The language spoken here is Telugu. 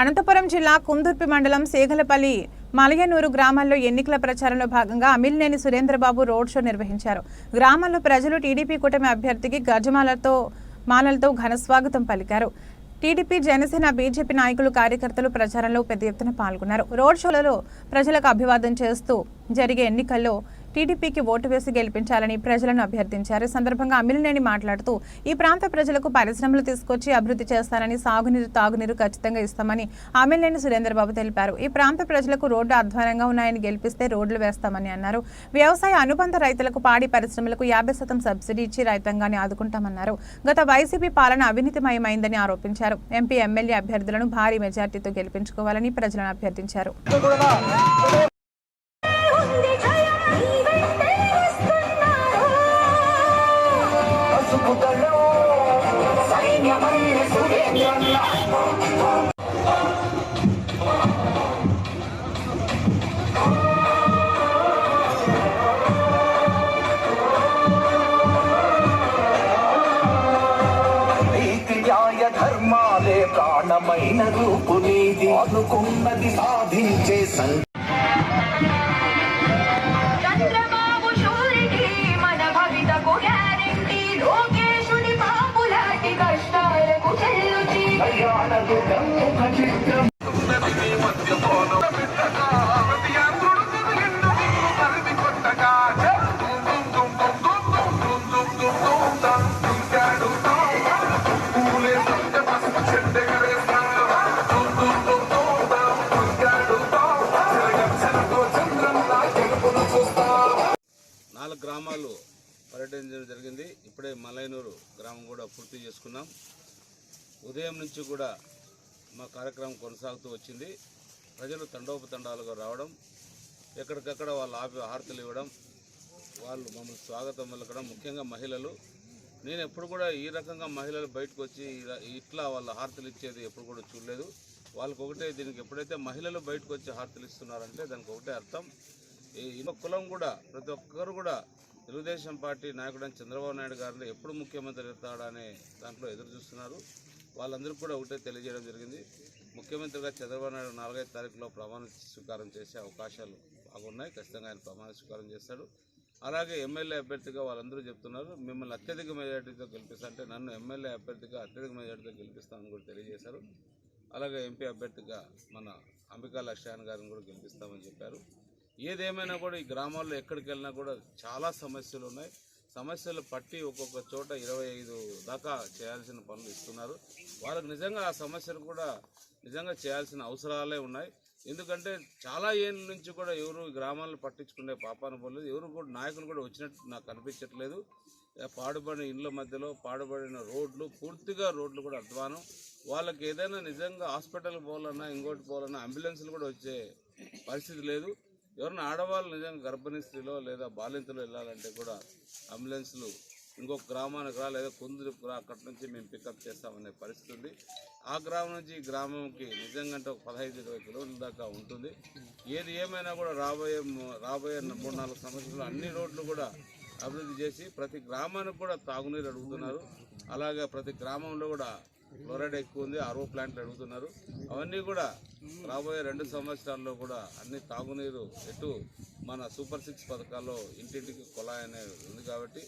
అనంతపురం జిల్లా కుందుర్పి మండలం సేగలపల్లి మలయనూరు గ్రామాల్లో ఎన్నికల ప్రచారంలో భాగంగా అమిలినేని సురేంద్రబాబు రోడ్ షో నిర్వహించారు. గ్రామాల్లో ప్రజలు టీడీపీ కూటమి అభ్యర్థికి గజమాలతో మాలలతో ఘన స్వాగతం పలికారు. టీడీపీ జనసేన బీజేపీ నాయకులు కార్యకర్తలు ప్రచారంలో పెద్ద ఎత్తున పాల్గొన్నారు. రోడ్ షోలలో ప్రజలకు అభివాదం చేస్తూ జరిగే ఎన్నికల్లో టీడీపీకి ఓటు వేసి గెలిపించాలని ప్రజలను అభ్యర్థించారు. సందర్భంగా అమిలినేని మాట్లాడుతూ ఈ ప్రాంత ప్రజలకు పరిశ్రమలు తీసుకొచ్చి అభివృద్ధి చేస్తానని సాగునీరు తాగునీరు ఖచ్చితంగా ఇస్తామని అమిలినేని సురేంద్రబాబు తెలిపారు. ఈ ప్రాంత ప్రజలకు రోడ్డు అధ్వానంగా ఉన్నాయని గెలిపిస్తే రోడ్లు వేస్తామని అన్నారు. వ్యవసాయ అనుబంధ రైతులకు పాడి పరిశ్రమలకు యాభై శాతం సబ్సిడీ ఇచ్చి రైతాంగాన్ని ఆదుకుంటామన్నారు. గత వైసీపీ పాలన అవినీతిమయమైందని ఆరోపించారు. ఎంపీ ఎమ్మెల్యే అభ్యర్థులను భారీ మెజార్టీతో గెలిపించుకోవాలని ప్రజలను అభ్యర్థించారు. ధర్మాలే ప్రాణమైన రూపు నీది అనుకున్నది సాధించే సంఖ్య నాలుగు గ్రామాలు పర్యటించడం జరిగింది. ఇప్పుడే మలైనూరు గ్రామం కూడా పూర్తి చేసుకున్నాం. ఉదయం నుంచి కూడా మా కార్యక్రమం కొనసాగుతూ వచ్చింది. ప్రజలు తండోపతండాలుగా రావడం ఎక్కడికక్కడ వాళ్ళ ఆపి హారతలు ఇవ్వడం వాళ్ళు మమ్మల్ని స్వాగతం పలకడం ముఖ్యంగా మహిళలు. నేను ఎప్పుడు కూడా ఈ రకంగా మహిళలు బయటకు వచ్చి ఇట్లా వాళ్ళ హారతలు ఇచ్చేది ఎప్పుడు కూడా చూడలేదు. వాళ్ళకి ఒకటే దీనికి ఎప్పుడైతే మహిళలు బయటకు వచ్చి హారతలు ఇస్తున్నారంటే దానికి ఒకటే అర్థం. ఈ కులం కూడా ప్రతి ఒక్కరు కూడా తెలుగుదేశం పార్టీ నాయకుడైన చంద్రబాబు నాయుడు గారిని ఎప్పుడు ముఖ్యమంత్రి ఇస్తాడనే దాంట్లో ఎదురు చూస్తున్నారు. వాళ్ళందరికీ కూడా ఒకటే తెలియజేయడం జరిగింది. ముఖ్యమంత్రిగా చంద్రబాబు నాయుడు నాలుగైదు తారీఖులో ప్రమాణ స్వీకారం చేసే అవకాశాలు బాగున్నాయి. ఖచ్చితంగా ఆయన ప్రమాణ స్వీకారం చేస్తాడు. అలాగే ఎమ్మెల్యే అభ్యర్థిగా వాళ్ళందరూ చెప్తున్నారు. మిమ్మల్ని అత్యధిక మెజార్టీతో గెలిపిస్తా అంటే నన్ను ఎమ్మెల్యే అభ్యర్థిగా అత్యధిక మెజార్టీతో గెలిపిస్తామని కూడా తెలియజేశారు. అలాగే ఎంపీ అభ్యర్థిగా మన అంబికా లక్ష్యాన్ గారిని కూడా గెలిపిస్తామని చెప్పారు. ఏదేమైనా కూడా ఈ గ్రామాల్లో ఎక్కడికి వెళ్ళినా కూడా చాలా సమస్యలు ఉన్నాయి. సమస్యలు పట్టి ఒక్కొక్క చోట ఇరవై ఐదు దాకా చేయాల్సిన పనులు ఇస్తున్నారు. వాళ్ళకి నిజంగా ఆ సమస్యలు కూడా నిజంగా చేయాల్సిన అవసరాలే ఉన్నాయి. ఎందుకంటే చాలా ఏళ్ళ నుంచి కూడా ఎవరు గ్రామాలను పట్టించుకునే పాపాన పోలేదు. ఎవరు కూడా నాయకులు కూడా వచ్చినట్టు నాకు కనిపించట్లేదు పాడుబడిన ఇళ్ళ మధ్యలో పాడుబడిన రోడ్లు పూర్తిగా రోడ్లు కూడా అధ్వానం. వాళ్ళకి ఏదైనా నిజంగా హాస్పిటల్కి పోవాలన్నా ఇంకోటి పోవాలన్నా అంబులెన్స్లు కూడా వచ్చే పరిస్థితి లేదు. ఎవరైనా ఆడవాళ్ళు నిజంగా గర్భిణీ స్త్రీలో లేదా బాలింతలో వెళ్ళాలంటే కూడా అంబులెన్స్లు ఇంకొక గ్రామానికి రా లేదా కుందుకు రా అక్కడి నుంచి మేము పికప్ చేస్తామనే పరిస్థితి ఉంది. ఆ గ్రామం నుంచి ఈ గ్రామంకి నిజంగా ఒక పదహైదు ఇరవై కిలోమీటర్ల దాకా ఉంటుంది. ఏది ఏమైనా కూడా రాబోయే రాబోయే మూడు నాలుగు సంవత్సరాలు అన్ని రోడ్లు కూడా అభివృద్ధి చేసి ప్రతి గ్రామానికి కూడా తాగునీరు అడుగుతున్నారు. అలాగే ప్రతి గ్రామంలో కూడా ఫ్లోరైడ్ ఎక్కువ ఉంది ఆర్ఓ ప్లాంట్లు అడుగుతున్నారు. అవన్నీ కూడా రాబోయే రెండు సంవత్సరాల్లో కూడా అన్ని తాగునీరు ఎటు మన సూపర్ సిక్స్ పథకాల్లో ఇంటింటికి కొలాయి అనేది ఉంది కాబట్టి